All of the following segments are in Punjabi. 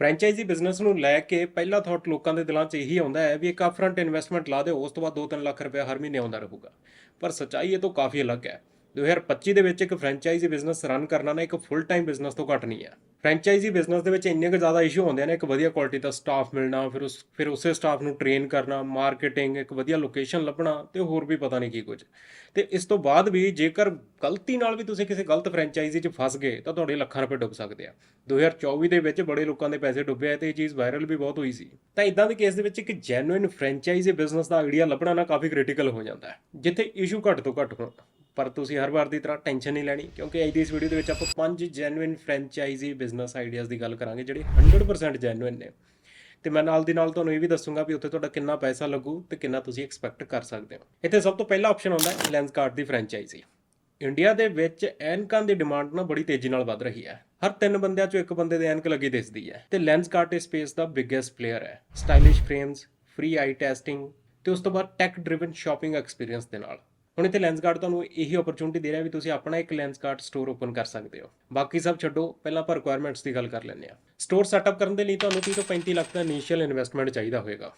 ਫਰੈਂਚਾਈਜ਼ੀ ਬਿਜ਼ਨਸ ਨੂੰ ਲੈ ਕੇ ਪਹਿਲਾ ਥਾਟ ਲੋਕਾਂ ਦੇ ਦਿਲਾਂ 'ਚ ਇਹੀ ਆਉਂਦਾ ਹੈ ਵੀ ਇੱਕ ਅਪਫਰੰਟ ਇਨਵੈਸਟਮੈਂਟ ਲਾ ਦਿਓ, ਉਸ ਤੋਂ ਬਾਅਦ 2-3 ਲੱਖ ਰੁਪਏ ਹਰ ਮਹੀਨੇ ਆਉਂਦਾ ਰਹੂਗਾ। ਪਰ ਸੱਚਾਈ ਇਹ ਤੋਂ ਕਾਫੀ ਅਲੱਗ ਹੈ। 2025 ਦੇ ਵਿੱਚ ਇੱਕ ਫਰੈਂਚਾਈਜ਼ੀ ਬਿਜ਼ਨਸ ਰਨ ਕਰਨਾ ਨਾ ਇੱਕ ਫੁੱਲ ਟਾਈਮ ਬਿਜ਼ਨਸ ਤੋਂ ਘੱਟ ਨਹੀਂ ਹੈ ਫਰੈਂਚਾਈਜ਼ੀ ਬਿਜ਼ਨਸ ਦੇ ਵਿੱਚ ਇੰਨੇ ਕੁ ਜ਼ਿਆਦਾ ਇਸ਼ੂ ਹੁੰਦੇ ਨੇ, ਇੱਕ ਵਧੀਆ ਕੁਆਲਿਟੀ ਦਾ ਸਟਾਫ ਮਿਲਣਾ, ਫਿਰ ਉਸ, ਫਿਰ ਉਸੇ ਸਟਾਫ ਨੂੰ ਟ੍ਰੇਨ ਕਰਨਾ ਮਾਰਕੀਟਿੰਗ ਇੱਕ ਵਧੀਆ ਲੋਕੇਸ਼ਨ ਲੱਭਣਾ ਤੇ ਹੋਰ ਵੀ ਪਤਾ ਨਹੀਂ ਕੀ ਕੁਝ। ਤੇ ਇਸ ਤੋਂ ਬਾਅਦ ਵੀ ਜੇਕਰ ਗਲਤੀ ਨਾਲ ਵੀ ਤੁਸੀਂ ਕਿਸੇ ਗਲਤ ਫਰੈਂਚਾਈਜ਼ੀ 'ਚ ਫਸ ਗਏ, ਤਾਂ ਤੁਹਾਡੇ ਲੱਖਾਂ ਰੁਪਏ ਡੁੱਬ ਸਕਦੇ ਆ। 2024 ਦੇ ਵਿੱਚ ਬੜੇ ਲੋਕਾਂ ਦੇ ਪੈਸੇ ਡੁੱਬੇ ਆ ਤੇ ਇਹ ਚੀਜ਼ ਵਾਇਰਲ ਵੀ ਬਹੁਤ ਹੋਈ ਸੀ। ਤਾਂ ਇਦਾਂ ਦੇ ਕੇਸ ਦੇ ਵਿੱਚ ਇੱਕ ਜੈਨੂਇਨ ਫਰੈਂਚਾਈਜ਼ੀ ਬਿਜ਼ਨਸ ਦਾ ਆਈਡੀਆ ਲੱਭਣਾ ਨਾ ਕਾਫੀ ਕ੍ਰਿਟੀਕਲ ਹੋ ਜਾਂਦਾ ਹੈ, ਜਿੱਥੇ ਇਸ਼ੂ ਘੱਟ ਤੋਂ ਘੱਟ ਹੋਣ। ਪਰ ਤੁਸੀਂ ਹਰ ਵਾਰ ਦੀ ਤਰ੍ਹਾਂ ਟੈਨਸ਼ਨ ਨਹੀਂ ਲੈਣੀ, ਕਿਉਂਕਿ ਅੱਜ ਦੀ ਇਸ ਵੀਡੀਓ ਦੇ ਵਿੱਚ ਆਪਾਂ ਪੰਜ ਜੈਨੂਇਨ ਫਰੈਂਚਾਈਜ਼ੀ ਬਿਜ਼ਨਸ ਆਈਡੀਆਜ਼ ਦੀ ਗੱਲ ਕਰਾਂਗੇ, ਜਿਹੜੇ 100% ਜੈਨੂਇਨ ਨੇ। ਤੇ ਮੈਂ ਨਾਲ ਦੀ ਨਾਲ ਤੁਹਾਨੂੰ ਇਹ ਵੀ ਦੱਸੂਗਾ ਵੀ ਉੱਥੇ ਤੁਹਾਡਾ ਕਿੰਨਾ ਪੈਸਾ ਲੱਗੂ ਤੇ ਕਿੰਨਾ ਤੁਸੀਂ ਐਕਸਪੈਕਟ ਕਰ ਸਕਦੇ ਹੋ। ਇੱਥੇ ਸਭ ਤੋਂ ਪਹਿਲਾ ਆਪਸ਼ਨ ਆਉਂਦਾ ਹੈ ਲੈਂਸ ਕਾਰਡ ਦੀ ਫਰੈਂਚਾਈਜ਼ੀ ਇੰਡੀਆ ਦੇ ਵਿੱਚ ਐਨਕਾਂ ਦੀ ਡਿਮਾਂਡ ਨਾ ਬੜੀ ਤੇਜ਼ੀ ਨਾਲ ਵੱਧ ਰਹੀ ਹੈ। ਹਰ ਤਿੰਨ ਬੰਦਿਆਂ ਚੋਂ ਇੱਕ ਬੰਦੇ ਦੇ ਐਨਕ ਲੱਗੀ ਦਿਸਦੀ ਹੈ। ਤੇ ਲੈਂਸ ਕਾਰਟ ਇਸ ਸਪੇਸ ਦਾ ਬਿਗੇਸਟ ਪਲੇਅਰ ਹੈ। Stylish frames free eye testing ਤੇ ਉਸ ਤੋਂ ਬਾਅਦ ਟੈਕ ਡਰਿਵਨ ਸ਼ਾਪਿੰਗ ਐਕਸਪੀਰੀਅੰਸ ਦੇ ਨਾਲ। ਹੁਣ ਇੱਥੇ ਲੈਂਸ ਕਾਰਟ ਤੁਹਾਨੂੰ ਇਹੀ ਓਪਰਚੁਨਿਟੀ ਦੇ ਰਿਹਾ ਵੀ ਤੁਸੀਂ ਆਪਣਾ ਇੱਕ ਲੈਂਸ ਕਾਰਟ ਸਟੋਰ ਓਪਨ ਕਰ ਸਕਦੇ ਹੋ। ਬਾਕੀ ਸਭ ਛੱਡੋ, ਪਹਿਲਾਂ ਆਪਾਂ ਰਿਕੁਆਇਰਮੈਂਟਸ ਦੀ ਗੱਲ ਕਰ ਲੈਂਦੇ ਆ ਸਟੋਰ ਸੈਟਅਪ ਕਰਨ ਦੇ ਲਈ ਤੁਹਾਨੂੰ 30 ਤੋਂ 35 ਲੱਖ ਦਾ ਇਨੀਸ਼ੀਅਲ ਇਨਵੈਸਟਮੈਂਟ ਚਾਹੀਦਾ ਹੋਵੇਗਾ।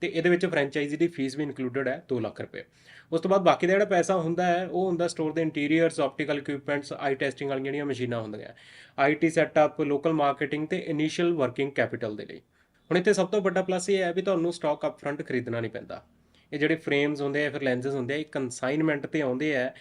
ਤੇ ਇਹਦੇ ਵਿੱਚ ਫਰੈਂਚਾਈਜ਼ੀ ਦੀ ਫੀਸ ਵੀ ਇਨਕਲੂਡਡ ਹੈ 2 ਲੱਖ ਰੁਪਏ। ਉਸ ਤੋਂ ਬਾਅਦ ਬਾਕੀ ਦਾ ਜਿਹੜਾ ਪੈਸਾ ਹੁੰਦਾ ਹੈ, ਉਹ ਹੁੰਦਾ ਸਟੋਰ ਦੇ interiors optical equipments eye testing ਵਾਲੀਆਂ ਜਿਹੜੀਆਂ ਮਸ਼ੀਨਾਂ ਹੁੰਦੀਆਂ। ਆਈਟੀ ਸੈਟਅਪ ਲੋਕਲ ਮਾਰਕੀਟਿੰਗ ਤੇ ਇਨੀਸ਼ੀਅਲ ਵਰਕਿੰਗ ਕੈਪੀਟਲ ਦੇ ਲਈ। ਹੁਣ ਇੱਥੇ ਸਭ ਤੋਂ ਵੱਡਾ ਪਲੱਸ ਇਹ ਹੈ ਵੀ ਤੁਹਾਨੂੰ ਸਟਾਕ ਅਪਫਰੰਟ ਖਰੀਦਣਾ ਨਹੀਂ ਪੈਂਦਾ। ਇਹ ਜਿਹੜੇ ਫਰੇਮਸ ਹੁੰਦੇ ਆ ਫਿਰ ਲੈਂਸਸ ਹੁੰਦੇ ਆ, ਇਹ ਕੰਸਾਈਨਮੈਂਟ ਤੇ ਆਉਂਦੇ ਆ।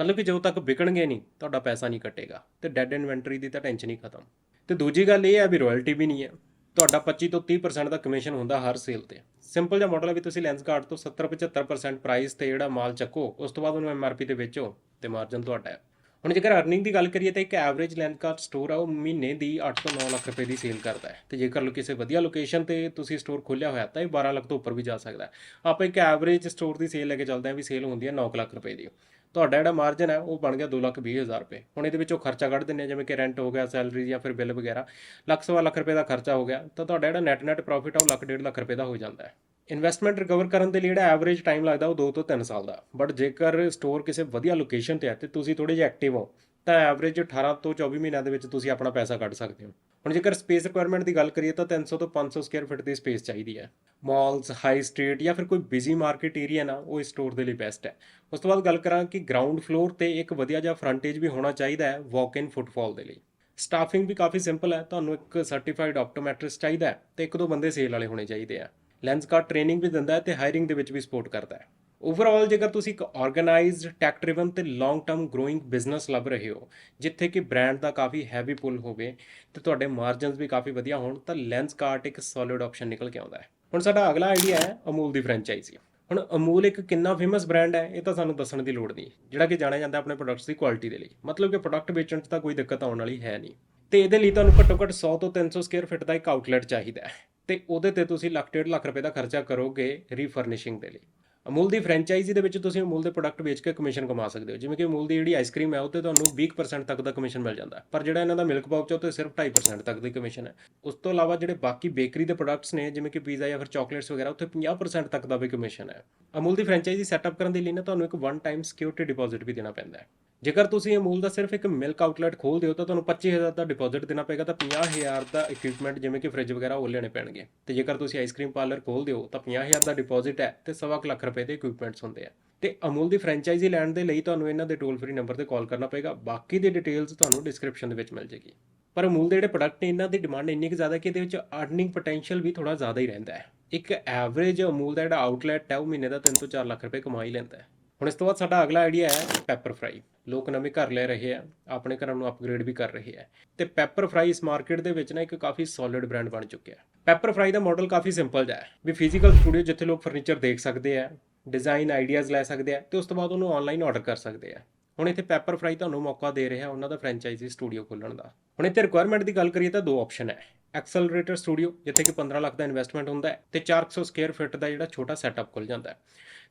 ਮਤਲਬ ਕਿ ਜਦੋਂ ਤੱਕ ਵਿਕਣਗੇ ਨਹੀਂ, ਤੁਹਾਡਾ ਪੈਸਾ ਨਹੀਂ ਕੱਟੇਗਾ। ਤੇ ਡੈਡ ਇਨਵੈਂਟਰੀ ਦੀ ਤਾਂ ਟੈਨਸ਼ਨ ਹੀ ਖਤਮ। ਤੇ ਦੂਜੀ ਗੱਲ ਇਹ ਹੈ ਵੀ ਰਾਇਲਟੀ ਵੀ ਨਹੀਂ ਹੈ ਤੁਹਾਡਾ 25 ਤੋਂ 30% ਦਾ ਕਮਿਸ਼ਨ ਹੁੰਦਾ ਹਰ ਸੇਲ ਤੇ। ਸਿੰਪਲ ਜਿਹਾ ਮਾਡਲ ਹੈ ਵੀ ਤੁਸੀਂ ਲੈਂਸ ਕਾਰਡ ਤੋਂ 70 75% ਪ੍ਰਾਈਸ ਤੇ ਜਿਹੜਾ ਮਾਲ ਚੱਕੋ, ਉਸ ਤੋਂ ਬਾਅਦ ਉਹਨੂੰ ਐਮਆਰਪੀ ਤੇ ਵੇਚੋ ਤੇ ਮਾਰਜਨ ਤੁਹਾਡਾ ਹੈ। ਹੁਣ ਜੇਕਰ ਅਰਨਿੰਗ ਦੀ ਗੱਲ ਕਰੀਏ ਤਾਂ ਇੱਕ ਐਵਰੇਜ ਲੈਂਸ ਕਾਰਡ ਸਟੋਰ ਆ, ਉਹ ਮਹੀਨੇ ਦੀ 8 ਤੋਂ 9 ਲੱਖ ਰੁਪਏ ਦੀ ਸੇਲ ਕਰਦਾ ਹੈ। ਤੇ ਜੇਕਰ ਕਿਸੇ ਵਧੀਆ ਲੋਕੇਸ਼ਨ ਤੇ ਤੁਸੀਂ ਸਟੋਰ ਖੋਲ੍ਹਿਆ ਹੋਇਆ ਤਾਂ ਇਹ 12 ਲੱਖ ਤੋਂ ਉੱਪਰ ਵੀ ਜਾ ਸਕਦਾ ਆਪਾਂ ਇੱਕ ਐਵਰੇਜ ਸਟੋਰ ਦੀ ਸੇਲ ਲੈ ਕੇ ਚੱਲਦੇ ਹਾਂ ਵੀ ਸੇਲ ਹੁੰਦੀ ਹੈ 9 ਲੱਖ ਰੁਪਏ ਦੀ। ਤੁਹਾਡਾ ਜਿਹੜਾ ਮਾਰਜਨ ਹੈ, ਉਹ ਬਣ ਗਿਆ 2 ਲੱਖ 20 ਹਜ਼ਾਰ ਰੁਪਏ। ਹੁਣ ਇਹਦੇ ਵਿੱਚੋਂ ਖਰਚਾ ਕੱਢ ਦਿੰਦੇ ਆ ਜਿਵੇਂ ਕਿ ਰੈਂਟ ਹੋ ਗਿਆ ਸੈਲਰੀ ਜਾਂ ਫਿਰ ਬਿੱਲ ਵਗੈਰਾ, ਲੱਖ ਸਵਾ ਲੱਖ ਰੁਪਏ ਦਾ ਖਰਚਾ ਹੋ ਗਿਆ, ਤਾਂ ਤੁਹਾਡਾ ਜਿਹੜਾ ਨੈਟ ਨੈਟ ਪ੍ਰੋਫਿਟ ਆ, ਉਹ ਲੱਖ ਡੇਢ ਲੱਖ ਰੁਪਏ ਦਾ ਹੋ ਜਾਂਦਾ ਹੈ। ਇਨਵੈਸਟਮੈਂਟ ਰਿਕਵਰ ਕਰਨ ਦੇ ਲਈ ਜਿਹੜਾ ਐਵਰੇਜ ਟਾਈਮ ਲੱਗਦਾ ਉਹ 2 ਤੋਂ 3 ਸਾਲ ਦਾ। ਬਟ ਜੇਕਰ ਸਟੋਰ ਕਿਸੇ ਵਧੀਆ ਲੋਕੇਸ਼ਨ ਤੇ ਹੈ ਤੇ ਤੁਸੀਂ ਥੋੜੇ ਜਿਹਾ ਐਕਟਿਵ ਹੋ, ਤਾਂ ਐਵਰੇਜ 18 ਤੋਂ 24 ਮਹੀਨਿਆਂ ਦੇ ਵਿੱਚ ਤੁਸੀਂ ਆਪਣਾ ਪੈਸਾ ਕੱਢ ਸਕਦੇ ਹੋ। ਹੁਣ ਜੇਕਰ ਸਪੇਸ ਰਿਕੁਆਇਰਮੈਂਟ ਦੀ ਗੱਲ ਕਰੀਏ ਤਾਂ 300 ਤੋਂ 500 ਸਕੁਅਰ ਫੁੱਟ ਦੀ ਸਪੇਸ ਚਾਹੀਦੀ ਹੈ। ਮਾਲਸ ਹਾਈ ਸਟਰੀਟ ਜਾਂ ਫਿਰ ਕੋਈ ਬਿਜ਼ੀ ਮਾਰਕੀਟ ਏਰੀਆ ਨਾ, ਉਹ ਇਸ ਸਟੋਰ ਦੇ ਲਈ ਬੈਸਟ ਹੈ। ਉਸ ਤੋਂ ਬਾਅਦ ਗੱਲ ਕਰਾਂ ਕਿ ਗਰਾਊਂਡ ਫਲੋਰ ਤੇ ਇੱਕ ਵਧੀਆ ਜਿਹਾ ਫਰੰਟੇਜ ਵੀ ਹੋਣਾ ਚਾਹੀਦਾ ਹੈ ਵਾਕ ਇਨ ਫੁੱਟਫਾਲ ਦੇ ਲਈ। ਸਟਾਫਿੰਗ ਵੀ ਕਾਫੀ ਸਿੰਪਲ ਹੈ, ਤੁਹਾਨੂੰ ਇੱਕ ਸਰਟੀਫਾਈਡ ਆਪਟੋਮੈਟ੍ਰਿਸਟ ਚਾਹੀਦਾ ਹੈ ਤੇ ਇੱਕ ਦੋ ਬੰਦੇ ਸੇਲ ਵਾਲੇ ਹੋਣੇ ਚਾਹੀਦੇ ਆ। ਲੈਂਸ ਕਾਰਡ ਟ੍ਰੇਨਿੰਗ ਵੀ ਦਿੰਦਾ ਹੈ ਤੇ ਹਾਇਰਿੰਗ ਦੇ ਵਿੱਚ ਵੀ ਸਪੋਰਟ ਕਰਦਾ ਹੈ। ਓਵਰਆਲ ਜੇਕਰ ਤੁਸੀਂ ਇੱਕ ਆਰਗੇਨਾਈਜ਼ਡ ਟੈਕ ਡਰਿਵਨ ਤੇ ਲੌਂਗ ਟਰਮ ਗਰੋਇੰਗ ਬਿਜ਼ਨਸ ਲੱਭ ਰਹੇ ਹੋ, ਜਿੱਥੇ ਕਿ ਬ੍ਰਾਂਡ ਦਾ ਕਾਫੀ ਹੈਵੀ ਪੁਲ ਹੋਵੇ ਤੇ ਤੁਹਾਡੇ ਮਾਰਜਨਸ ਵੀ ਕਾਫੀ ਵਧੀਆ ਹੋਣ, ਤਾਂ ਲੈਂਸ ਕਾਰਟ ਇੱਕ ਸੋਲਿਡ ਆਪਸ਼ਨ ਨਿਕਲ ਕੇ ਆਉਂਦਾ ਹੈ। ਹੁਣ ਸਾਡਾ ਅਗਲਾ ਆਈਡੀਆ ਹੈ ਅਮੂਲ ਦੀ ਫਰੈਂਚਾਈਜ਼ੀ ਹੁਣ ਅਮੂਲ ਇੱਕ ਕਿੰਨਾ ਫੇਮਸ ਬ੍ਰਾਂਡ ਹੈ, ਇਹ ਤਾਂ ਸਾਨੂੰ ਦੱਸਣ ਦੀ ਲੋੜ ਨਹੀਂ, ਜਿਹੜਾ ਕਿ ਜਾਣਿਆ ਜਾਂਦਾ ਆਪਣੇ ਪ੍ਰੋਡਕਟਸ ਦੀ ਕੁਆਲਿਟੀ ਦੇ ਲਈ। ਮਤਲਬ ਕਿ ਪ੍ਰੋਡਕਟ ਵੇਚਣ 'ਚ ਤਾਂ ਕੋਈ ਦਿੱਕਤ ਆਉਣ ਵਾਲੀ ਹੈ ਨਹੀਂ। ਤੇ ਇਹਦੇ ਲਈ ਤੁਹਾਨੂੰ ਘੱਟੋ ਘੱਟ 100 ਤੋਂ 300 ਸਕੁਅਰ ਫਿਟ ਦਾ ਇੱਕ ਆਊਟਲੈਟ ਚਾਹੀਦਾ ਹੈ। ਤੇ ਉਹਦੇ ਤੇ ਤੁਸੀਂ ਲੱਖ ਡੇਢ ਲੱਖ ਰੁਪਏ ਦਾ ਖਰਚਾ ਕਰੋਗੇ ਰੀਫਰਨਿਸ਼ਿੰਗ ਦੇ ਲਈ। ਅਮੂਲ ਦੀ ਫਰੈਂਚਾਈਜ਼ੀ ਦੇ ਵਿੱਚ ਤੁਸੀਂ ਅਮੂਲ ਦੇ ਪ੍ਰੋਡਕਟ ਵੇਚ ਕੇ ਕਮਿਸ਼ਨ ਕਮਾ ਸਕਦੇ ਹੋ। ਜਿਵੇਂ ਕਿ ਅਮੂਲ ਦੀ ਜਿਹੜੀ ਆਈਸਕ੍ਰੀਮ ਹੈ, ਉਹ ਤੇ ਤੁਹਾਨੂੰ 20% ਤੱਕ ਦਾ ਕਮਿਸ਼ਨ ਮਿਲ ਜਾਂਦਾ ਪਰ ਜਿਹੜਾ ਇਹਨਾਂ ਦਾ ਮਿਲਕ ਪਾਊਚ ਉਹ ਤੇ ਸਿਰਫ 2.5% ਤੱਕ ਦੀ ਕਮਿਸ਼ਨ ਹੈ। ਉਸ ਤੋਂ ਇਲਾਵਾ ਜਿਹੜੇ ਬਾਕੀ ਬੇਕਰੀ ਦੇ ਪ੍ਰੋਡਕਟਸ ਨੇ, ਜਿਵੇਂ ਕਿ ਪੀਜ਼ਾ ਜਾਂ ਫਿਰ ਚਾਕਲੇਟਸ ਵਗੈਰਾ, ਉੱਥੇ 50% ਤੱਕ ਦਾ ਵੀ ਕਮਿਸ਼ਨ ਹੈ। ਅਮੂਲ ਦੀ ਫਰੈਂਚਾਈਜ਼ੀ ਸੈਟਅਪ ਕਰਨ ਦੇ ਲਈ ਨਾ ਤੁਹਾਨੂੰ ਇੱਕ ਵਨ ਟਾਈਮ ਸਿਕਿਉਰਿਟੀ ਡਿਪੋਜ਼ਿਟ ਵੀ ਦੇਣਾ ਪੈਂਦਾ ਹੈ। ਜੇਕਰ ਤੁਸੀਂ ਅਮੂਲ ਦਾ ਸਿਰਫ ਇੱਕ ਮਿਲਕ ਆਊਟਲੈਟ ਖੋਲਦੇ ਹੋ ਤਾਂ ਤੁਹਾਨੂੰ 25000 ਦਾ ਡਿਪੋਜ਼ਿਟ ਦੇਣਾ ਪਏਗਾ ਤਾਂ 50000 ਦਾ ਇਕਵਿਪਮੈਂਟ ਜਿਵੇਂ ਕਿ ਫ੍ਰਿਜ ਵਗੈਰਾ ਉਹ ਲੈਣੇ ਪੈਣਗੇ। ਤੇ ਜੇਕਰ ਤੁਸੀਂ ਆਈਸਕ੍ਰੀਮ ਪਾਰਲਰ ਖੋਲਦੇ ਹੋ ਤਾਂ 50000 ਦਾ ਡਿਪੋਜ਼ਿਟ ਹੈ ਤੇ ਸਵਾ ਕੁ ਲੱਖ ਰੁਪਏ ਦੇ ਇਕਵਿਪਮੈਂਟਸ ਹੁੰਦੇ ਆ। ਤੇ ਅਮੂਲ ਦੀ ਫਰੈਂਚਾਈਜ਼ੀ ਲੈਣ ਦੇ ਲਈ ਤੁਹਾਨੂੰ ਇਹਨਾਂ ਦੇ ਟੋਲ ਫ੍ਰੀ ਨੰਬਰ ਤੇ ਕਾਲ ਕਰਨਾ ਪਏਗਾ। ਬਾਕੀ ਦੀ ਡਿਟੇਲਸ ਤੁਹਾਨੂੰ ਡਿਸਕ੍ਰਿਪਸ਼ਨ ਦੇ ਵਿੱਚ ਮਿਲ ਜੇਗੀ ਪਰ ਅਮੂਲ ਦੇ ਜਿਹੜੇ ਪ੍ਰੋਡਕਟ ਨੇ, ਇਹਨਾਂ ਦੀ ਡਿਮਾਂਡ ਇੰਨੀ ਕੁ ਜ਼ਿਆਦਾ ਕਿ ਇਹਦੇ ਵਿੱਚ ਅਰਨਿੰਗ ਪੋਟੈਂਸ਼ੀਅਲ ਵੀ ਥੋੜਾ ਜ਼ਿਆਦਾ ਹੀ ਰਹਿੰਦਾ ਹੈ। ਇੱਕ ਐਵਰੇਜ ਅਮੂਲ ਦਾ ਜਿਹੜਾ ਆਊਟਲੈਟ ਹੈ, ਉਹ ਮਹੀਨੇ ਦਾ 3 ਤੋਂ 4 ਲੱਖ ਰੁਪਏ ਕਮਾ ਹੀ ਲੈਂਦਾ ਹੈ। ਹੁਣ ਇਸ ਤੋਂ ਬਾਅਦ ਸਾਡਾ ਅਗਲਾ ਆਈਡੀਆ ਹੈ ਪੈਪਰ ਫਰਾਈ ਲੋਕ ਨਵੇਂ ਘਰ ਲੈ ਰਹੇ ਆ, ਆਪਣੇ ਘਰਾਂ ਨੂੰ ਅਪਗ੍ਰੇਡ ਵੀ ਕਰ ਰਹੇ ਆ। ਤੇ ਪੈਪਰ ਫਰਾਈ ਇਸ ਮਾਰਕੀਟ ਦੇ ਵਿੱਚ ਨਾ ਇੱਕ ਕਾਫੀ ਸੋਲਿਡ ਬ੍ਰਾਂਡ ਬਣ ਚੁੱਕਿਆ ਪੈਪਰ ਫਰਾਈ ਦਾ ਮਾਡਲ ਕਾਫੀ ਸਿੰਪਲ ਜਿਹਾ ਹੈ ਵੀ ਫਿਜ਼ੀਕਲ ਸਟੂਡੀਓ ਜਿੱਥੇ ਲੋਕ ਫਰਨੀਚਰ ਦੇਖ ਸਕਦੇ ਆ ਡਿਜ਼ਾਈਨ ਆਈਡੀਆਜ਼ ਲੈ ਸਕਦੇ ਆ ਤੇ ਉਸ ਤੋਂ ਬਾਅਦ ਉਹਨੂੰ ਆਨਲਾਈਨ ਆਰਡਰ ਕਰ ਸਕਦੇ ਆ। ਹੁਣ ਇੱਥੇ ਪੈਪਰ ਫਰਾਈ ਤੁਹਾਨੂੰ ਮੌਕਾ ਦੇ ਰਿਹਾ ਉਹਨਾਂ ਦਾ ਫਰੈਂਚਾਈਜ਼ੀ ਸਟੂਡੀਓ ਖੋਲਣ ਦਾ। ਹੁਣ ਇੱਥੇ ਰਿਕੁਆਇਰਮੈਂਟ ਦੀ ਗੱਲ ਕਰੀਏ ਤਾਂ ਦੋ ਆਪਸ਼ਨ ਹੈ। ਐਕਸਲਰੇਟਰ ਸਟੂਡੀਓ, ਜਿੱਥੇ ਕਿ 15 ਲੱਖ ਦਾ ਇਨਵੈਸਟਮੈਂਟ ਹੁੰਦਾ ਹੈ ਤੇ 400 ਸਕੁਅਰ ਫਿਟ ਦਾ ਜਿਹੜਾ ਛੋਟਾ ਸੈਟਅਪ ਖੁੱਲ ਜਾਂਦਾ ਹੈ।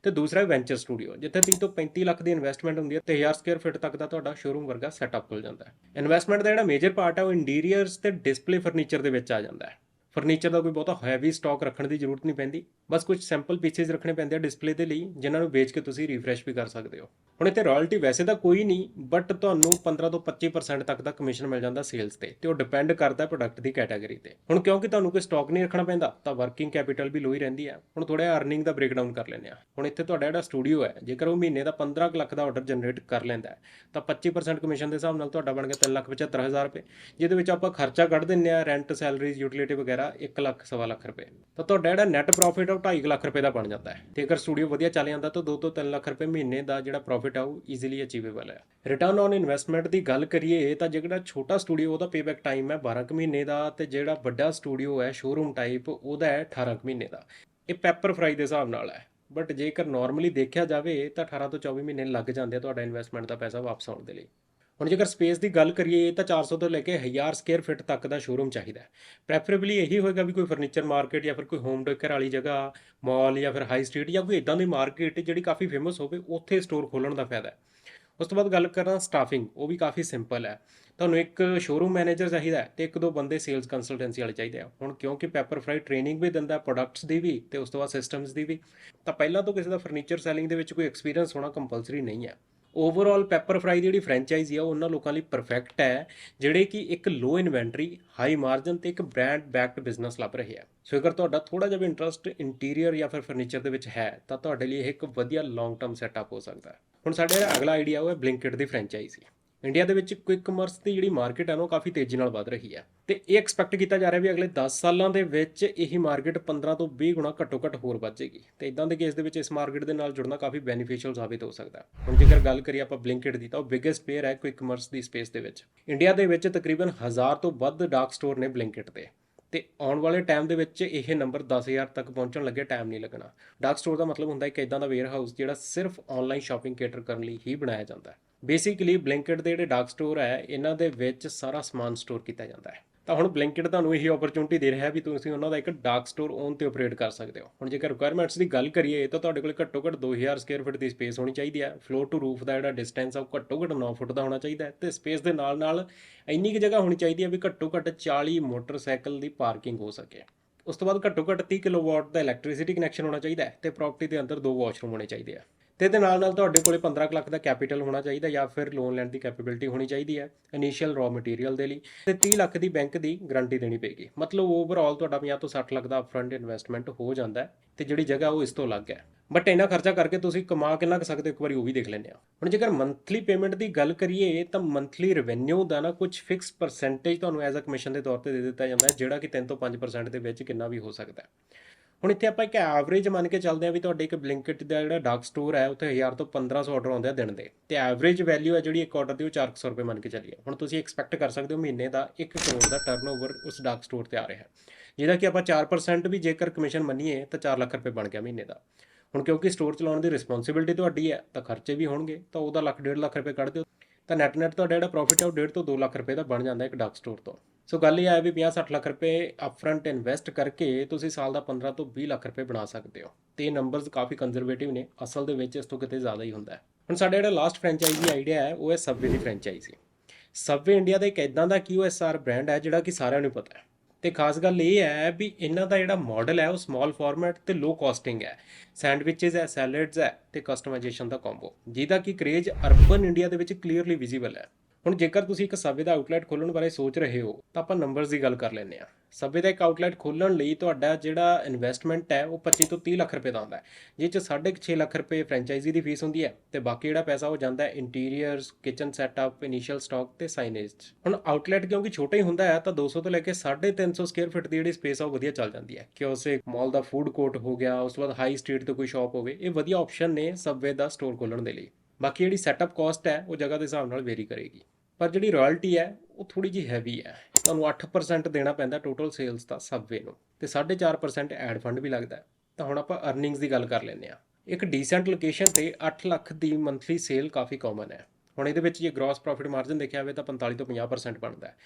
ਤੇ ਦੂਸਰਾ ਵੈਂਚਰ ਸਟੂਡੀਓ ਜਿੱਥੇ 30 ਤੋਂ 35 ਲੱਖ ਦੀ ਇਨਵੈਸਟਮੈਂਟ ਹੁੰਦੀ ਹੈ ਤੇ 1000 ਸਕੁਅਰ ਫਿਟ ਤੱਕ ਦਾ ਤੁਹਾਡਾ ਸ਼ੋਰੂਮ ਵਰਗਾ ਸੈਟਅਪ ਖੁੱਲ ਜਾਂਦਾ ਹੈ। ਇਨਵੈਸਟਮੈਂਟ ਦਾ ਜਿਹੜਾ ਮੇਜਰ ਪਾਰਟ ਹੈ ਉਹ ਇੰਟੀਰੀਅਰਸ ਤੇ ਡਿਸਪਲੇ ਫਰਨੀਚਰ ਦੇ ਵਿੱਚ ਆ ਜਾਂਦਾ ਹੈ। ਫਰਨੀਚਰ ਦਾ ਕੋਈ ਬਹੁਤਾ ਹੈਵੀ ਸਟਾਕ ਰੱਖਣ ਦੀ ਜ਼ਰੂਰਤ ਨਹੀਂ ਪੈਂਦੀ। ਬਸ ਕੁਝ ਸੈਂਪਲ ਪੀਸਿਸ ਰੱਖਣੇ ਪੈਂਦੇ ਆ ਡਿਸਪਲੇ ਦੇ ਲਈ, ਜਿਨ੍ਹਾਂ ਨੂੰ ਵੇਚ ਕੇ ਤੁਸੀਂ ਰੀਫਰੈਸ਼ ਵੀ ਕਰ ਸਕਦੇ ਹੋ। ਹੁਣ ਇੱਥੇ ਰਾਇਲਟੀ ਵੈਸੇ ਤਾਂ ਕੋਈ ਨਹੀਂ ਬਟ ਤੁਹਾਨੂੰ 15 ਤੋਂ 25% ਤੱਕ ਦਾ ਕਮਿਸ਼ਨ ਮਿਲ ਜਾਂਦਾ ਸੇਲਸ ਤੇ ਤੇ ਉਹ ਡਿਪੈਂਡ ਕਰਦਾ ਪ੍ਰੋਡਕਟ ਦੀ ਕੈਟਾਗਰੀ ਤੇ। ਹੁਣ ਕਿਉਂਕਿ ਤੁਹਾਨੂੰ ਕੋਈ ਸਟਾਕ ਨਹੀਂ ਰੱਖਣਾ ਪੈਂਦਾ, ਤਾਂ ਵਰਕਿੰਗ ਕੈਪੀਟਲ ਵੀ ਲੋ ਹੀ ਰਹਿੰਦੀ ਹੈ ਹੁਣ ਥੋੜਾ ਅਰਨਿੰਗ ਦਾ ਬ੍ਰੇਕਡਾਊਨ ਕਰ ਲੈਂਦੇ ਆ। ਹੁਣ ਇੱਥੇ ਤੁਹਾਡਾ ਜਿਹੜਾ ਸਟੂਡੀਓ ਹੈ, ਜੇਕਰ ਉਹ ਮਹੀਨੇ ਦਾ 15 ਕੁ ਲੱਖ ਦਾ ਆਰਡਰ ਜਨਰੇਟ ਕਰ ਲੈਂਦਾ ਤਾਂ 25% ਕਮਿਸ਼ਨ ਦੇ ਹਿਸਾਬ ਨਾਲ ਤੁਹਾਡਾ ਬਣ ਗਿਆ 375000 ਰੁਪਏ, ਜਿਹਦੇ ਵਿੱਚ ਆਪਾਂ ਖਰਚਾ ਕੱਢ ਦਿੰਨੇ ਆ ਰੈਂਟ ਸੈਲਰੀਜ਼ ਯੂਟਿਲਿਟੀ ਵਗੈਰਾ 1 ਲੱਖ, ਸਵਾ ਲੱਖ ਰੁਪਏ। ਤਾਂ ਤੁਹਾਡਾ ਜਿਹੜਾ ਨੈਟ ਪ੍ਰੋਫਿਟ ਆ ਉਹ 2.5 ਲੱਖ ਰੁਪਏ ਦਾ ਬਣ ਜਾਂਦਾ ਹੈ। ਤੇ ਅਗਰ ਸਟੂਡੀਓ ਵਧੀਆ ਚੱਲ ਜਾਂਦਾ ਤਾਂ 2 ਤੋਂ 3 ਲੱਖ ਰੁਪਏ ਮਹੀਨੇ ਦਾ ਜਿਹੜਾ ਪ੍ਰੋਫਿਟ ਆ ਉਹ ਈਜ਼ੀਲੀ ਅਚੀਵੇਬਲ ਹੈ। ਰਿਟਰਨ ਔਨ ਇਨਵੈਸਟਮੈਂਟ ਦੀ ਗੱਲ ਕਰੀਏ ਤਾਂ ਜਿਹੜਾ ਛੋਟਾ ਸਟੂਡੀਓ ਉਹਦਾ ਪੇਬੈਕ ਟਾਈਮ ਹੈ 12 ਕੁ ਮਹੀਨੇ ਦਾ ਤੇ ਜਿਹੜਾ ਵੱਡਾ ਸਟੂਡੀਓ ਹੈ ਸ਼ੋਰੂਮ ਟਾਈਪ ਉਹਦਾ ਹੈ 18 ਕੁ ਮਹੀਨੇ ਦਾ। ਇਹ ਪੈਪਰ ਫਰਾਈ ਦੇ ਹਿਸਾਬ ਨਾਲ ਹੈ। ਬਟ ਜੇਕਰ ਨਾਰਮਲੀ ਦੇਖਿਆ ਜਾਵੇ, ਤਾਂ 18 ਤੋਂ 24 ਮਹੀਨੇ ਲੱਗ ਜਾਂਦੇ ਆ ਤੁਹਾਡਾ ਇਨਵੈਸਟਮੈਂਟ ਦਾ ਪੈਸਾ ਵਾਪਸ ਆਉਣ ਦੇ ਲਈ। ਹੁਣ ਜੇਕਰ ਸਪੇਸ ਦੀ ਗੱਲ ਕਰੀਏ, ਤਾਂ 400 ਤੋਂ ਲੈ ਕੇ 1000 ਸਕੁਅਰ ਫਿਟ ਤੱਕ ਦਾ ਸ਼ੋਰੂਮ ਚਾਹੀਦਾ ਹੈ। ਪ੍ਰੈਫਰੇਬਲੀ ਇਹੀ ਹੋਏਗਾ ਵੀ ਕੋਈ ਫਰਨੀਚਰ ਮਾਰਕੀਟ ਜਾਂ ਫਿਰ ਕੋਈ ਹੋਮ ਡੇਕਰ ਵਾਲੀ ਜਗ੍ਹਾ ਮਾਲ ਜਾਂ ਫਿਰ ਹਾਈ ਸਟਰੀਟ ਜਾਂ ਕੋਈ ਇਦਾਂ ਦੀ ਮਾਰਕੀਟ ਜਿਹੜੀ ਕਾਫੀ ਫੇਮਸ ਹੋਵੇ, ਉੱਥੇ ਸਟੋਰ ਖੋਲਣ ਦਾ ਫਾਇਦਾ ਹੈ। ਉਸ ਤੋਂ ਬਾਅਦ ਗੱਲ ਕਰਾਂ ਸਟਾਫਿੰਗ ਉਹ ਵੀ ਕਾਫੀ ਸਿੰਪਲ ਹੈ। ਤੁਹਾਨੂੰ ਇੱਕ ਸ਼ੋਰੂਮ ਮੈਨੇਜਰ ਚਾਹੀਦਾ ਹੈ ਤੇ ਇੱਕ ਦੋ ਬੰਦੇ ਸੇਲਸ ਕੰਸਲਟੈਂਸੀ ਵਾਲੇ ਚਾਹੀਦੇ ਆ। ਹੁਣ ਕਿਉਂਕਿ ਪੈਪਰ ਫਰਾਈ ਟ੍ਰੇਨਿੰਗ ਵੀ ਦਿੰਦਾ ਪ੍ਰੋਡਕਟਸ ਦੀ ਵੀ ਤੇ ਉਸ ਤੋਂ ਬਾਅਦ ਸਿਸਟਮਸ ਦੀ ਵੀ, ਤਾਂ ਪਹਿਲਾਂ ਤੋਂ ਕਿਸੇ ਦਾ ਫਰਨੀਚਰ ਸੈਲਿੰਗ ਦੇ ਵਿੱਚ ਕੋਈ ਐਕਸਪੀਰੀਅੰਸ ਹੋਣਾ ਕੰਪਲਸਰੀ ਨਹੀਂ ਹੈ। ਓਵਰਆਲ ਪੈਪਰ ਫਰਾਈ ਦੀ ਜਿਹੜੀ ਫਰੈਂਚਾਈਜ਼ੀ ਆ ਉਹਨਾਂ ਲੋਕਾਂ ਲਈ ਪਰਫੈਕਟ ਹੈ, ਜਿਹੜੇ ਕਿ ਇੱਕ ਲੋ ਇਨਵੈਂਟਰੀ ਹਾਈ ਮਾਰਜਨ ਤੇ ਇੱਕ ਬ੍ਰਾਂਡ ਬੈਕਡ ਬਿਜ਼ਨਸ ਲੱਭ ਰਹੇ ਆ। ਸੋ ਅਗਰ ਤੁਹਾਡਾ ਥੋੜਾ ਜਿਹਾ ਵੀ ਇੰਟਰਸਟ ਇੰਟੀਰੀਅਰ ਜਾਂ ਫਿਰ ਫਰਨੀਚਰ ਦੇ ਵਿੱਚ ਹੈ, ਤਾਂ ਤੁਹਾਡੇ ਲਈ ਇਹ ਇੱਕ ਵਧੀਆ ਲੌਂਗ ਟਰਮ ਸੈਟਅਪ ਹੋ ਸਕਦਾ। ਹੈ ਹੁਣ ਸਾਡੇ ਜਿਹੜਾ ਅਗਲਾ ਆਈਡੀਆ ਉਹ ਹੈ ਬਲਿੰਕਿਟ ਦੀ ਫਰੈਂਚਾਈਜ਼ੀ ਇੰਡੀਆ ਦੇ ਵਿੱਚ ਕੁਇਕ ਕਮਰਸ ਦੀ ਜਿਹੜੀ ਮਾਰਕੀਟ ਹੈ ਨਾ, ਉਹ ਕਾਫੀ ਤੇਜ਼ੀ ਨਾਲ ਵਧ ਰਹੀ ਹੈ। ਤੇ ਇਹ ਐਕਸਪੈਕਟ ਕੀਤਾ ਜਾ ਰਿਹਾ ਵੀ ਅਗਲੇ 10 ਸਾਲਾਂ ਦੇ ਵਿੱਚ ਇਹ ਮਾਰਕੀਟ 15 ਤੋਂ 20 ਗੁਣਾ ਘੱਟੋ ਘੱਟ ਹੋਰ ਵੱਧ ਵਧੇਗੀ। ਤੇ ਇਦਾਂ ਦੇ ਕੇਸ ਦੇ ਵਿੱਚ ਇਸ ਮਾਰਕੀਟ ਦੇ ਨਾਲ ਜੁੜਨਾ ਕਾਫੀ ਬੈਨੀਫੀਸ਼ੀਅਲ ਸਾਬਿਤ ਹੋ ਸਕਦਾ। ਹੈ ਹੁਣ ਜੇਕਰ ਗੱਲ ਕਰੀਏ ਆਪਾਂ ਬਲਿੰਕਿਟ ਦੀ, ਤਾਂ ਉਹ ਬਿਗੇਸਟ ਪਲੇਅਰ ਹੈ ਕੁਇਕ ਕਮਰਸ ਦੀ ਸਪੇਸ ਦੇ ਵਿੱਚ। ਇੰਡੀਆ ਦੇ ਵਿੱਚ ਤਕਰੀਬਨ 1000 ਤੋਂ ਵੱਧ ਡਾਰਕ ਸਟੋਰ ਨੇ ਬਲਿੰਕਿਟ ਤੇ ਤੇ ਆਉਣ ਵਾਲੇ ਟਾਈਮ ਦੇ ਵਿੱਚ ਇਹ ਨੰਬਰ 10000 ਤੱਕ ਪਹੁੰਚਣ ਲੱਗੇ ਟਾਈਮ ਨਹੀਂ ਲੱਗਣਾ। ਡਾਰਕ ਸਟੋਰ ਦਾ ਮਤਲਬ ਹੁੰਦਾ ਹੈ ਕਿ ਇਦਾਂ ਦਾ ਵੇਅਰ ਹਾਊਸ ਜਿਹੜਾ ਸਿਰਫ ਆਨਲਾਈਨ ਸ਼ਾਪਿੰਗ ਕੇਟਰ ਕਰਨ ਲਈ ਹੀ ਬਣਾਇਆ ਜਾਂਦਾ ਹੈ। ਬੇਸਿਕਲੀ ਬਲਿੰਕਿਟ ਦੇ ਜਿਹੜੇ ਡਾਕ ਸਟੋਰ ਹੈ, ਇਹਨਾਂ ਦੇ ਵਿੱਚ ਸਾਰਾ ਸਮਾਨ ਸਟੋਰ ਕੀਤਾ ਜਾਂਦਾ ਹੈ। ਤਾਂ ਹੁਣ ਬਲਿੰਕਿਟ ਤੁਹਾਨੂੰ ਇਹੀ ਓਪਰਚੁਨਿਟੀ ਦੇ ਰਿਹਾ ਵੀ ਤੁਸੀਂ ਉਹਨਾਂ ਦਾ ਇੱਕ ਡਾਕ ਸਟੋਰ ਓਨ ਤੇ ਆਪਰੇਟ ਕਰ ਸਕਦੇ ਹੋ। ਹੁਣ ਜੇਕਰ ਰਿਕੁਆਇਰਮੈਂਟਸ ਦੀ ਗੱਲ ਕਰੀਏ ਤਾਂ ਤੁਹਾਡੇ ਕੋਲ ਘੱਟੋ ਘੱਟ 2000 ਸਕੁਅਰ ਫੁੱਟ ਦੀ ਸਪੇਸ ਹੋਣੀ ਚਾਹੀਦੀ ਹੈ। ਫਲੋਰ ਟੂ ਰੂਫ ਦਾ ਜਿਹੜਾ ਡਿਸਟੈਂਸ ਆ, ਉਹ ਘੱਟੋ ਘੱਟ 9 ਫੁੱਟ ਦਾ ਹੋਣਾ ਚਾਹੀਦਾ ਹੈ। ਤੇ ਸਪੇਸ ਦੇ ਨਾਲ ਨਾਲ ਇੰਨੀ ਕਿ ਜਗ੍ਹਾ ਹੋਣੀ ਚਾਹੀਦੀ ਹੈ ਵੀ ਘੱਟੋ ਘੱਟ 40 ਮੋਟਰਸਾਈਕਲ ਦੀ ਪਾਰਕਿੰਗ ਹੋ ਸਕੇ। ਉਸ ਤੋਂ ਬਾਅਦ ਘੱਟੋ ਘੱਟ 30 ਕਿਲੋਵਾਟ ਦਾ ਇਲੈਕਟ੍ਰਿਸਿਟੀ ਕਨੈਕਸ਼ਨ ਹੋਣਾ ਚਾਹੀਦਾ ਹੈ ਤੇ ਪ੍ਰਾਪਰਟੀ ਦੇ ਅੰਦਰ ਦੋ ਵਾਸ਼ਰੂਮ ਹੋਣੇ ਚਾਹੀਦੇ ਆ। ਤੇ ਇਹਦੇ ਨਾਲ ਨਾਲ ਤੁਹਾਡੇ ਕੋਲੇ 15 ਕੁ ਲੱਖ ਦਾ ਕੈਪੀਟਲ ਹੋਣਾ ਚਾਹੀਦਾ ਜਾਂ ਫਿਰ ਲੋਨ ਲੈਣ ਦੀ ਕੈਪੇਬਿਲਿਟੀ ਹੋਣੀ ਚਾਹੀਦੀ ਹੈ ਇਨੀਸ਼ੀਅਲ ਰॉ ਮਟੀਰੀਅਲ ਦੇ ਲਈ ਤੇ 30 ਲੱਖ ਦੀ ਬੈਂਕ ਦੀ ਗਾਰੰਟੀ ਦੇਣੀ ਪਏਗੀ। ਮਤਲਬ ਓਵਰਆਲ ਤੁਹਾਡਾ 50 ਤੋਂ 60 ਲੱਖ ਦਾ ਅਪਫਰੰਟ ਇਨਵੈਸਟਮੈਂਟ ਹੋ ਜਾਂਦਾ ਹੈ ਤੇ ਜਿਹੜੀ ਜਗ੍ਹਾ ਉਹ ਇਸ ਤੋਂ ਅਲੱਗ ਹੈ। ਬਟ ਇੰਨਾ ਖਰਚਾ ਕਰਕੇ ਤੁਸੀਂ ਕਮਾ ਕਿੰਨਾ ਕੁ ਸਕਦੇ ਹੋ ਇੱਕ ਵਾਰੀ ਉਹ ਵੀ ਦੇਖ ਲੈਂਦੇ ਆ ਹੁਣ ਜੇਕਰ ਮੰਥਲੀ ਪੇਮੈਂਟ ਦੀ ਗੱਲ ਕਰੀਏ ਤਾਂ ਮੰਥਲੀ ਰੈਵਨਿਊ ਦਾ ਨਾ ਕੁਝ ਫਿਕਸ ਪਰਸੈਂਟੇਜ ਤੁਹਾਨੂੰ ਐਜ਼ ਅ ਕਮਿਸ਼ਨ ਦੇ ਤੌਰ ਤੇ ਦੇ ਦਿੱਤਾ ਜਾਂਦਾ ਹੈ, ਜਿਹੜਾ ਕਿ 3 ਤੋਂ 5% ਦੇ ਵਿੱਚ ਕਿੰਨਾ ਵੀ ਹੋ ਸਕਦਾ ਹੈ। ਹੁਣ ਇੱਥੇ ਆਪਾਂ ਇੱਕ ਐਵਰੇਜ ਮੰਨ ਕੇ ਚੱਲਦੇ ਆ ਵੀ ਤੁਹਾਡੇ ਇੱਕ ਬਲਿੰਕਟ ਦਾ ਜਿਹੜਾ ਡਾਕ ਸਟੋਰ ਹੈ, ਉੱਥੇ 1000 ਤੋਂ 1500 ਆਰਡਰ ਆਉਂਦੇ ਆ ਦਿਨ ਦੇ। ਤੇ ਐਵਰੇਜ ਵੈਲਿਊ ਹੈ ਜਿਹੜੀ ਇੱਕ ਆਰਡਰ ਦੀ ਉਹ 400 ਰੁਪਏ ਮੰਨ ਕੇ ਚੱਲੀਏ। ਹੁਣ ਤੁਸੀਂ ਐਕਸਪੈਕਟ ਕਰ ਸਕਦੇ ਹੋ ਮਹੀਨੇ ਦਾ 1 ਕਰੋੜ ਦਾ ਟਰਨਓਵਰ ਉਸ ਡਾਕ ਸਟੋਰ ਤੇ ਆ ਰਿਹਾ ਹੈ। ਜਿਹਦਾ ਕਿ ਆਪਾਂ 4% ਵੀ ਜੇਕਰ ਕਮਿਸ਼ਨ ਮੰਨੀਏ, ਤਾਂ 4 ਲੱਖ ਰੁਪਏ ਬਣ ਗਿਆ ਮਹੀਨੇ ਦਾ। ਹੁਣ ਕਿਉਂਕਿ ਸਟੋਰ ਚਲਾਉਣ ਦੀ ਰਿਸਪੌਂਸਿਬਿਲਟੀ ਤੁਹਾਡੀ ਹੈ, ਤਾਂ ਖਰਚੇ ਵੀ ਹੋਣਗੇ, ਤਾਂ ਉਹਦਾ ਲੱਖ, ਡੇਢ ਲੱਖ ਰੁਪਏ ਕੱਢ ਦਿਓ। ਤਾਂ ਨੈਟ ਨੈਟ ਤੁਹਾਡਾ ਜਿਹੜਾ ਪ੍ਰੋਫਿਟ ਹੈ, ਉਹ 1.5 ਤੋਂ 2 ਲੱਖ ਰੁਪਏ ਦਾ ਬਣ ਜਾਂਦਾ ਇੱਕ ਡਾਕ ਸਟੋਰ ਤੋਂ। ਸੋ ਗੱਲ ਇਹ ਹੈ ਵੀ 50-60 ਲੱਖ ਰੁਪਏ ਅਪਫਰੰਟ ਇਨਵੈਸਟ ਕਰਕੇ ਤੁਸੀਂ ਸਾਲ ਦਾ 15 ਤੋਂ 20 ਲੱਖ ਰੁਪਏ ਬਣਾ ਸਕਦੇ ਹੋ। ਤੇ ਇਹ ਨੰਬਰਸ ਕਾਫੀ ਕੰਜ਼ਰਵੇਟਿਵ ਨੇ, ਅਸਲ ਦੇ ਵਿੱਚ ਇਸ ਤੋਂ ਕਿਤੇ ਜ਼ਿਆਦਾ ਹੀ ਹੁੰਦਾ ਹੈ। ਹੁਣ ਸਾਡਾ ਜਿਹੜਾ ਲਾਸਟ ਫਰੈਂਚਾਈਜ਼ੀ ਆਈਡੀਆ ਹੈ, ਉਹ ਹੈ ਸਬਵੇ ਦੀ ਫਰੈਂਚਾਈਜ਼ੀ ਸਬਵੇ ਇੰਡੀਆ ਦਾ ਇੱਕ ਇਦਾਂ ਦਾ QSR ਬ੍ਰਾਂਡ ਹੈ, ਜਿਹੜਾ ਕਿ ਸਾਰਿਆਂ ਨੂੰ ਪਤਾ ਹੈ। ਤੇ ਖਾਸ ਗੱਲ ਇਹ ਹੈ ਵੀ ਇਹਨਾਂ ਦਾ ਜਿਹੜਾ ਮਾਡਲ ਹੈ, ਉਹ ਸਮਾਲ ਫਾਰਮੈਟ ਤੇ ਲੋ ਕਾਸਟਿੰਗ ਹੈ। ਸੈਂਡਵਿਚਸ ਹੈ ਸੈਲਡਸ ਹੈ ਤੇ ਕਸਟਮਾਈਜੇਸ਼ਨ ਦਾ ਕੰਬੋ ਜਿਹਦਾ ਕਿ ਕ੍ਰੇਜ ਅਰਬਨ ਇੰਡੀਆ ਦੇ ਵਿੱਚ ਕਲੀਅਰਲੀ ਵਿਜ਼ੀਬਲ ਹੈ। ਹੁਣ ਜੇਕਰ ਤੁਸੀਂ ਇੱਕ ਸਬਵੇ ਦਾ ਆਊਟਲੈਟ ਖੋਲਣ ਬਾਰੇ ਸੋਚ ਰਹੇ ਹੋ, ਤਾਂ ਆਪਾਂ ਨੰਬਰਸ ਦੀ ਗੱਲ ਕਰ ਲੈਂਦੇ ਆ ਸਬਵੇ ਦਾ ਇੱਕ ਆਊਟਲੈਟ ਖੋਲਣ ਲਈ ਤੁਹਾਡਾ ਜਿਹੜਾ ਇਨਵੈਸਟਮੈਂਟ ਹੈ, ਉਹ 25 ਤੋਂ 30 ਲੱਖ ਰੁਪਏ ਦਾ ਹੁੰਦਾ ਹੈ। ਜਿਸ ਚ 6.5 ਲੱਖ ਰੁਪਏ ਫਰੈਂਚਾਈਜ਼ੀ ਦੀ ਫੀਸ ਹੁੰਦੀ ਹੈ ਤੇ ਬਾਕੀ ਜਿਹੜਾ ਪੈਸਾ ਉਹ ਜਾਂਦਾ ਹੈ interiors kitchen setup initial stock ਤੇ ਸਾਈਨੇਜ ਹੁਣ ਆਊਟਲੈਟ ਕਿਉਂਕਿ ਛੋਟਾ ਹੀ ਹੁੰਦਾ ਹੈ, ਤਾਂ 200 ਤੋਂ ਲੈ ਕੇ 350 ਸਕੁਅਰ ਫੁੱਟ ਦੀ ਜਿਹੜੀ ਸਪੇਸ ਆ, ਉਹ ਵਧੀਆ ਚੱਲ ਜਾਂਦੀ ਹੈ। ਕਿ ਉਸੇ ਮਾਲ ਦਾ ਫੂਡ ਕੋਰਟ ਹੋ ਗਿਆ, ਉਸ ਤੋਂ ਬਾਅਦ ਹਾਈ ਸਟਰੀਟ ਤੇ ਕੋਈ ਸ਼ਾਪ ਹੋਵੇ, ਇਹ ਵਧੀਆ ਆਪਸ਼ਨ ਨੇ ਸਬਵੇ ਦਾ ਸਟੋਰ ਖੋਲਣ ਦੇ ਲਈ। ਬਾਕੀ ਜਿਹੜੀ ਸੈਟਅਪ ਕਾਸਟ ਹੈ, ਉਹ ਜਗ੍ਹਾ ਦੇ ਹਿਸਾਬ ਨਾਲ ਵੇਰੀ ਕਰੇਗੀ। ਪਰ ਜਿਹੜੀ ਰਾਇਲਟੀ ਹੈ, ਉਹ ਥੋੜੀ ਜਿਹੀ ਹੈਵੀ ਹੈ। ਤੁਹਾਨੂੰ 8% ਦੇਣਾ ਪੈਂਦਾ ਟੋਟਲ ਸੇਲਸ ਦਾ ਸਬਵੇ ਨੂੰ ਤੇ 4.5% ਐਡ ਫੰਡ ਵੀ ਲੱਗਦਾ ਤਾਂ ਹੁਣ ਆਪਾਂ ਅਰਨਿੰਗਸ ਦੀ ਗੱਲ ਕਰ ਲੈਂਦੇ ਆ ਇੱਕ ਡੀਸੈਂਟ ਲੋਕੇਸ਼ਨ ਤੇ 8 ਲੱਖ ਦੀ ਮੰਥਲੀ ਸੇਲ ਕਾਫੀ ਕਾਮਨ ਹੈ। ਹੁਣ ਇਹਦੇ ਵਿੱਚ ਜੇ ਗ੍ਰੋਸ ਪ੍ਰੋਫਿਟ ਮਾਰਜਨ ਦੇਖਿਆ ਹੋਵੇ ਤਾਂ 45 ਤੋਂ 50% ਬਣਦਾ ਹੈ।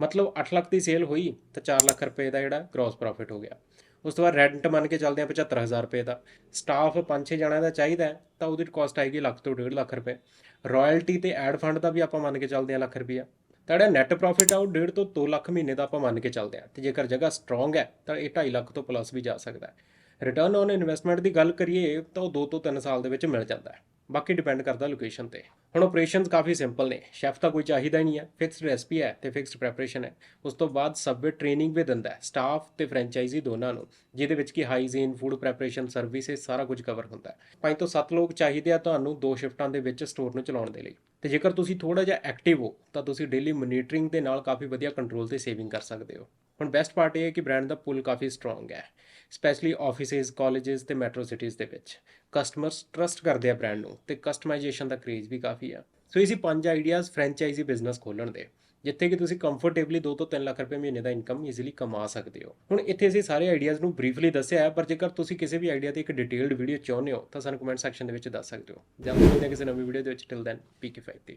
ਮਤਲਬ 8 ਲੱਖ ਦੀ ਸੇਲ ਹੋਈ ਤਾਂ 4 ਲੱਖ ਰੁਪਏ ਦਾ ਜਿਹੜਾ ਗ੍ਰੋਸ ਪ੍ਰੋਫਿਟ ਹੋ ਗਿਆ। ਉਸ ਤੋਂ ਬਾਅਦ ਰੈਂਟ ਮੰਨ ਕੇ ਚੱਲਦੇ ਆ 75000 ਰੁਪਏ ਦਾ। ਸਟਾਫ 5-6 ਜਣਿਆਂ ਦਾ ਚਾਹੀਦਾ ਤਾਂ ਉਹਦੀ ਕਾਸਟ ਆਏਗੀ ਲੱਖ ਤੋਂ 1.5 ਲੱਖ ਰੁਪਏ। ਰਾਇਲਟੀ ਤੇ ਐਡ ਫੰਡ ਦਾ ਵੀ ਆਪਾਂ ਮੰਨ ਕੇ ਚੱਲਦੇ ਆ ਲੱਖ ਰੁਪਈਆ। ਜਿਹੜਾ ਨੈਟ ਪ੍ਰੋਫਿਟ ਆ, ਉਹ 1.5 ਤੋਂ 2 ਲੱਖ ਮਹੀਨੇ ਦਾ ਆਪਾਂ ਮੰਨ ਕੇ ਚੱਲਦੇ ਆ ਤੇ ਜੇਕਰ ਜਗ੍ਹਾ ਸਟਰੋਂਗ ਹੈ, ਤਾਂ ਇਹ 2.5 ਲੱਖ ਤੋਂ ਪਲੱਸ ਵੀ ਜਾ ਸਕਦਾ ਹੈ। ਰਿਟਰਨ ਔਨ ਇਨਵੈਸਟਮੈਂਟ ਦੀ ਗੱਲ ਕਰੀਏ, ਤਾਂ ਉਹ 2 ਤੋਂ 3 ਸਾਲ ਦੇ ਵਿੱਚ ਮਿਲ ਜਾਂਦਾ ਹੈ। ਬਾਕੀ ਡਿਪੈਂਡ ਕਰਦਾ ਲੋਕੇਸ਼ਨ ਤੇ। ਹੁਣ ਆਪਰੇਸ਼ਨਸ ਕਾਫੀ ਸਿੰਪਲ ਨੇ। ਸ਼ੈਫ ਤਾਂ ਕੋਈ ਚਾਹੀਦਾ ਹੀ ਨਹੀਂ ਹੈ। ਫਿਕਸਡ ਰੈਸਪੀ ਹੈ ਤੇ ਫਿਕਸਡ ਪ੍ਰੈਪਰੇਸ਼ਨ ਹੈ। ਉਸ ਤੋਂ ਬਾਅਦ ਸਬਵੇ ਟ੍ਰੇਨਿੰਗ ਵੀ ਦਿੰਦਾ ਹੈ। ਸਟਾਫ ਤੇ ਫਰੈਂਚਾਈਜ਼ੀ ਦੋਨਾਂ ਨੂੰ, ਜਿਹਦੇ ਵਿੱਚ ਕਿ ਹਾਈਜੀਨ ਫੂਡ ਪ੍ਰੈਪਰੇਸ਼ਨ ਸਰਵਿਸਿਜ਼ ਸਾਰਾ ਕੁਝ ਕਵਰ ਹੁੰਦਾ ਹੈ। ਪੰਜ ਤੋਂ ਸੱਤ ਲੋਕ ਚਾਹੀਦੇ ਆ ਤੁਹਾਨੂੰ ਦੋ ਸ਼ਿਫਟਾਂ ਦੇ ਵਿੱਚ ਸਟੋਰ ਨੂੰ ਚਲਾਉਣ ਦੇ ਲਈ। ਤੇ ਜੇਕਰ ਤੁਸੀਂ ਥੋੜਾ ਜਿਹਾ ਐਕਟਿਵ ਹੋ, ਤਾਂ ਤੁਸੀਂ ਡੇਲੀ ਮੋਨੀਟਰਿੰਗ ਦੇ ਨਾਲ ਕਾਫੀ ਵਧੀਆ ਕੰਟਰੋਲ ਤੇ ਸੇਵਿੰਗ ਕਰ ਸਕਦੇ ਹੋ। ਹੁਣ ਬੈਸਟ ਪਾਰਟ ਇਹ ਹੈ ਕਿ ਬ੍ਰਾਂਡ ਦਾ ਪੁਲ ਕਾਫੀ ਸਟਰੋਂਗ ਹੈ ਸਪੈਸ਼ਲੀ ਆਫਿਸਿਸ ਕਾਲਜਸ ਤੇ ਮੈਟਰੋ ਸਿਟੀਜ਼ ਦੇ ਵਿੱਚ। ਕਸਟਮਰਸ ਟਰਸਟ ਕਰਦੇ ਆ ਬ੍ਰਾਂਡ ਨੂੰ ਤੇ ਕਸਟਮਾਈਜੇਸ਼ਨ ਦਾ ਕ੍ਰੇਜ਼ ਵੀ ਕਾਫੀ ਆ। ਸੋ ਇਹ ਪੰਜ ਆਈਡੀਆਜ਼ ਫਰੈਂਚਾਈਜ਼ੀ ਬਿਜ਼ਨਸ ਖੋਲਣ ਦੇ, ਜਿੱਥੇ ਕਿ ਤੁਸੀਂ ਕੰਫਰਟੇਬਲੀ 2 ਤੋਂ 3 ਲੱਖ ਰੁਪਏ ਮਹੀਨੇ ਦਾ ਇਨਕਮ ਈਜ਼ੀਲੀ ਕਮਾ ਸਕਦੇ ਹੋ। ਹੁਣ ਇੱਥੇ ਅਸੀਂ ਸਾਰੇ ਆਈਡੀਆਜ਼ ਨੂੰ ਬਰੀਫਲੀ ਦੱਸਿਆ ਹੈ, ਪਰ ਜੇਕਰ ਤੁਸੀਂ ਕਿਸੇ ਵੀ ਆਈਡੀਆ ਤੇ ਇੱਕ ਡਿਟੇਲਡ ਵੀਡੀਓ ਚਾਹੁੰਦੇ ਹੋ, ਤਾਂ ਸਾਨੂੰ ਕਮੈਂਟ ਸੈਕਸ਼ਨ ਦੇ ਵਿੱਚ ਦੱਸ ਸਕਦੇ ਹੋ। ਜਾਂ ਮਿਲਦੇ ਹਾਂ ਕਿਸੇ ਨਵੀਂ ਵੀਡੀਓ ਦੇ ਵਿੱਚ ਟਿਲ ਦੈਨ ਪੀਕੇ 5 ਤੇ